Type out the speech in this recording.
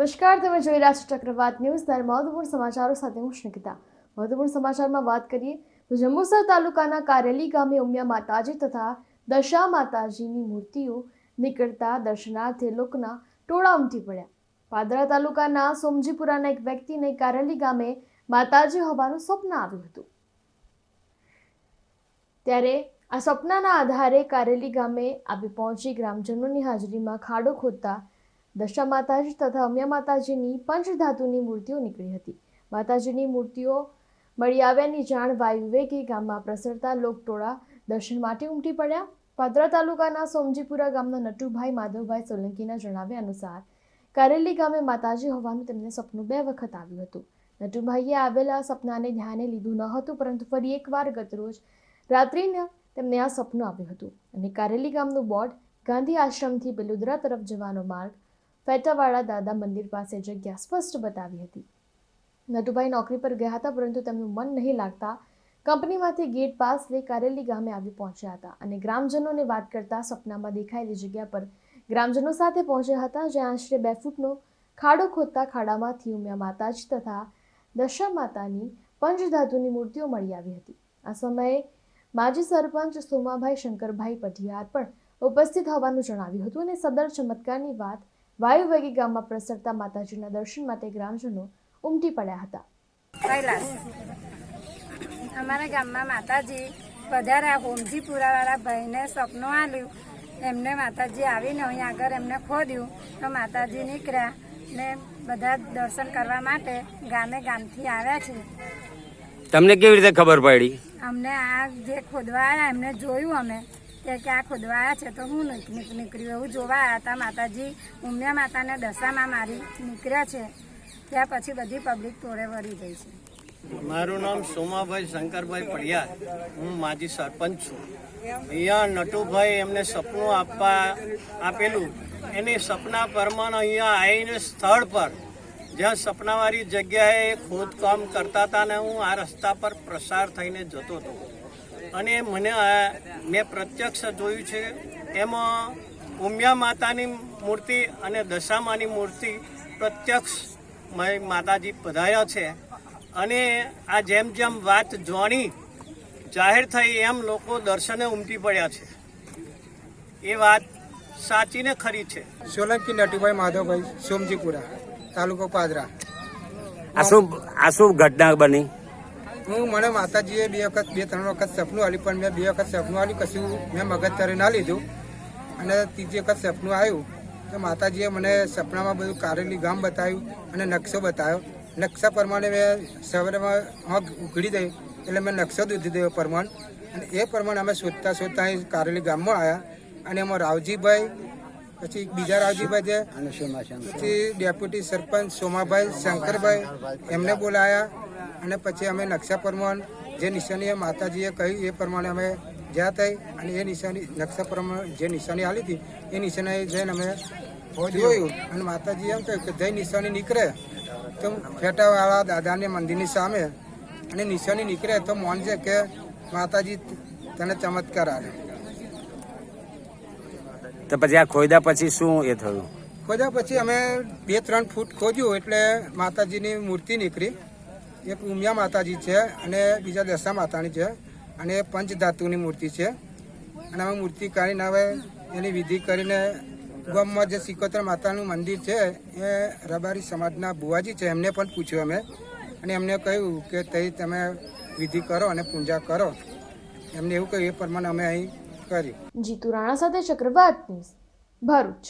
નમસ્કાર, તમે જોઈ રહ્યા છો ચક્રવાત ન્યૂઝ. ત્યારે મહત્વપૂર્ણ સમાચારો સાથે હું શ્નિકિતા મહત્વપૂર્ણ સમાચારમાં વાત કરીએ તો જંબુસર તાલુકાના કારેલી ગામે ઉમિયા માતાજી તથા દશા માતાજીની મૂર્તિઓ નીકળતા દર્શનાર્થે લોકોના ટોળા ઉમટી પડ્યા. પાદરા તાલુકાના સોમજીપુરાના એક વ્યક્તિને કારેલી ગામે માતાજી હોવાનું સ્વપ્ન આવ્યું હતું. ત્યારે આ સ્વપ્નના આધારે કારેલી ગામે આવી પહોંચી ગ્રામજનોની હાજરીમાં ખાડો ખોદતા દશા માતાજી તથા અમ્યા માતાજીની પંચધાતુની મૂર્તિઓ નીકળી હતી. માતાજીની મૂર્તિઓ મળી આવ્યાની જાણ વાયુવેગી ગામમાં પ્રસરતા લોકટોળા દર્શન માટે ઉમટી પડ્યા. પાદરા તાલુકાના સોમજીપુરા ગામના નટુભાઈ માધવભાઈ સોલંકીના જણાવ્યા અનુસાર, કારેલી ગામે માતાજી હોવાનું તેમને સપનું બે વખત આવ્યું હતું. નટુભાઈએ આવેલા સપનાને ધ્યાને લીધું ન હતું, પરંતુ ફરી એકવાર ગતરોજ રાત્રિના તેમને આ સપનું આવ્યું હતું. અને કારેલી ગામનું બોર્ડ ગાંધી આશ્રમથી બેલુદરા તરફ જવાનો માર્ગ ફેટાવાળા દાદા મંદિર પાસે જગ્યા સ્પષ્ટ બતાવી હતી. નટુભાઈ નોકરી પર ગયા હતા, પરંતુ તેમનું મન નહીં લાગતા કંપનીમાંથી ગેટ પાસ લઈ કારેલી ગામે આવી પહોંચ્યા હતા અને ગ્રામજનોને વાત કરતા સપનામાં દેખાયેલી જગ્યા પર ગ્રામજનો સાથે પહોંચ્યા હતા, જ્યાં આશરે બે ફૂટનો ખાડો ખોદતા ખાડામાંથી ઉમ્યા માતાજી તથા દશા માતાની પંચધાતુની મૂર્તિઓ મળી આવી હતી. આ સમયે માજી સરપંચ સોમાભાઈ શંકરભાઈ પઢિયાર પણ ઉપસ્થિત હોવાનું જણાવ્યું હતું અને સદર ચમત્કારની વાત વાયુવેગી ગામમાં પ્રસરતા માતાજીના દર્શન માટે ગ્રામજનો ઉમટી પડ્યા હતા. અમારા ગામમાં માતાજી પધાર્યા હોમજીપુરા વાળા ભાઈને સપનું આલ્યું એમને માતાજી આવીને અહીં આગળ એમને ખોદ્યું. તો માતાજી નીકળ્યા ને બધા દર્શન કરવા માટે ગામે ગામથી આવ્યા છે. તમને કેવી રીતે ખબર પડી? અમને આ જે ખોદવા આવ્યા એમને જોયું અમે. કે કે આ ખોદવા છે તો હું નીક- નીક- નીકળ્યું એવું જોવા આવ્યા હતા માતાજી. ઉમિયા માતાને દશામાં મારી નીકળ્યા છે. ત્યાં પછી બધી પબ્લિક તોડે વળી ગઈ છે. મારું નામ સોમાભાઈ શંકરભાઈ પડિયાર. હું માજી સરપંચ છું. અહીંયા નટુભાઈ એમને સપનું આપવા આપેલું. એની સપના પ્રમાણે અહીંયા આવીને સ્થળ પર. જ્યાં સપનાવાળી જગ્યાએ ખોદકામ કરતા હતા ને હું આ રસ્તા પર પ્રસાર થઈને જતો હતો. અને મને મેં પ્રત્યક્ષ જોયું છે એમાં ઉમિયા માતાની મૂર્તિ અને દશામાની મૂર્તિ પ્રત્યક્ષ મય માતાજી પધાર્યા છે. અને આ જેમ જેમ વાત જાણી જાહેર થઈ એમ લોકો દર્શને ઉમટી પડ્યા છે. એ વાત સાચી ને ખરી છે. સોલંકી નટુભાઈ માધવભાઈ સોમજીપુરા તાલુકો પાદરા. આ શું આ શું ઘટના બની? હું મને માતાજીએ બે વખત બે ત્રણ વખત સપનું આવ્યું પણ મેં બે વખત સપનું આવ્યું કશું મેં મગજ તરે ના લીધું. અને ત્રીજી વખત સપનું આવ્યું. તો માતાજીએ મને સપનામાં બધું કારેલી ગામ બતાવ્યું અને નકશો બતાવ્યો. નકશા પ્રમાણે મેં સવારેમાં આંખ ઉઘડી દઈ એટલે મેં નકશો દૂધી દયો પ્રમાણ. અને એ પ્રમાણે અમે શોધતા શોધતા અહીં કારેલી ગામમાં આવ્યા. અને એમાં રાવજીભાઈ પછી બીજા રાવજીભાઈ છે. પછી ડેપ્યુટી સરપંચ સોમાભાઈ શંકરભાઈ એમને બોલાયા. અને પછી અમે નકશા પ્રમાણ જે નિશાની માતાજીએ કહ્યું એ પ્રમાણે અમે જ્યાં થઈ અને એ નિશાની નકશા પ્રમાણે જે નિશાની આલી હતી એ નિશાની જઈને અમે જોયું અને માતાજીએ એમ કહ્યું કે જઈ નિશાની નીકળે તો ફેટાવાળા દાદાને મંદિરની સામે અને નિશાની નીકળે તો માનજે કે માતાજી તને ચમત્કાર આવે તો પછી આ ખોયદા પછી શું એ થયું? ખોદ્યા પછી અમે બે ત્રણ ફૂટ ખોદ્યું એટલે માતાજીની મૂર્તિ નીકળી. એક ઉમિયા માતાજી છે અને બીજા દશા માતાની છે અને પંચધાતુની મૂર્તિ છે. અને અમે મૂર્તિ કાઢીને હવે એની વિધિ કરીને ગામમાં જે સિકોતર માતાનું મંદિર છે એ રબારી સમાજના બુવાજી છે, એમને પણ પૂછ્યું અમે. અને એમને કહ્યું કે તઈ તમે વિધિ કરો અને પૂજા કરો. એમને એવું કહ્યું, એ પ્રમાણે અમે અહીં કરી જીતુ રાણા સાથે ચક્રવાત ન્યૂઝ, ભરૂચ.